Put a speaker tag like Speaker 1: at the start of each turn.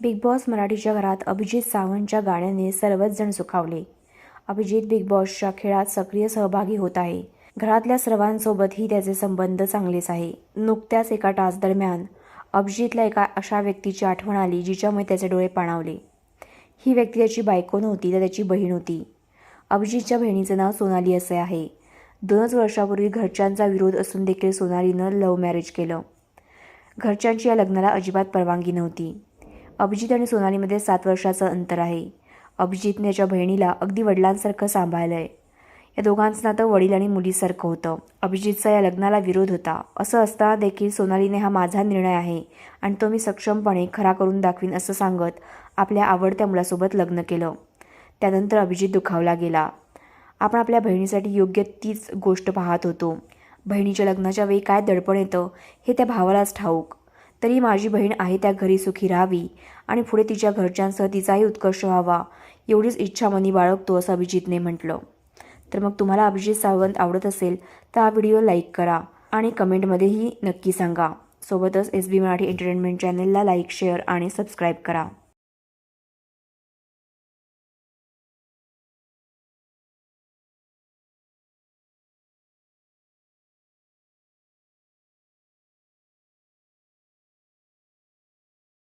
Speaker 1: Big boss मराठीच्या घरात अभिजित सावंतच्या गाण्याने सर्वच जण सुखावले. अभिजित बिग बॉसच्या खेळात सक्रिय सहभागी होत आहे. घरातल्या सर्वांसोबतही त्याचे संबंध चांगलेच आहे. नुकत्याच एका टास दरम्यान अभिजितला एका अशा व्यक्तीची आठवण आली जिच्यामुळे त्याचे डोळे पाणावले. ही व्यक्ती त्याची बायको नव्हती तर त्याची बहीण होती. अभिजितच्या बहिणीचं नाव सोनाली असे आहे. दोनच वर्षापूर्वी घरच्यांचा विरोध असून देखील सोनालीनं लव्ह मॅरेज केलं. घरच्यांची या लग्नाला अजिबात परवानगी नव्हती. अभिजित आणि सोनालीमध्ये सात वर्षाचं अंतर आहे. अभिजितने याच्या बहिणीला अगदी वडिलांसारखं सांभाळलं आहे या दोघांचं नातं वडील आणि मुलीसारखं होतं. अभिजितचा या लग्नाला विरोध होता. असं असताना देखील सोनालीने हा माझा निर्णय आहे आणि तो मी सक्षमपणे खरा करून दाखवीन असं सांगत आपल्या आवडत्या मुलासोबत लग्न केलं. त्यानंतर अभिजित दुखावला गेला. आपण आपल्या बहिणीसाठी योग्य तीच गोष्ट पाहत होतो. बहिणीच्या लग्नाच्या वेळी काय दडपण येतं हे त्या भावालाच ठाऊक. तरी माझी बहीण आहे त्या घरी सुखी राहावी आणि पुढे तिच्या घरच्यांसह तिचाही उत्कर्ष व्हावा एवढीच इच्छा मनी बाळगतो असं अभिजितने म्हटलं. तर मग तुम्हाला अभिजित सावंत आवडत असेल तर हा व्हिडिओ लाईक करा आणि कमेंटमध्येही नक्की सांगा. सोबतच एस बी मराठी एंटरटेनमेंट चॅनलला लाईक शेअर आणि सबस्क्राईब करा.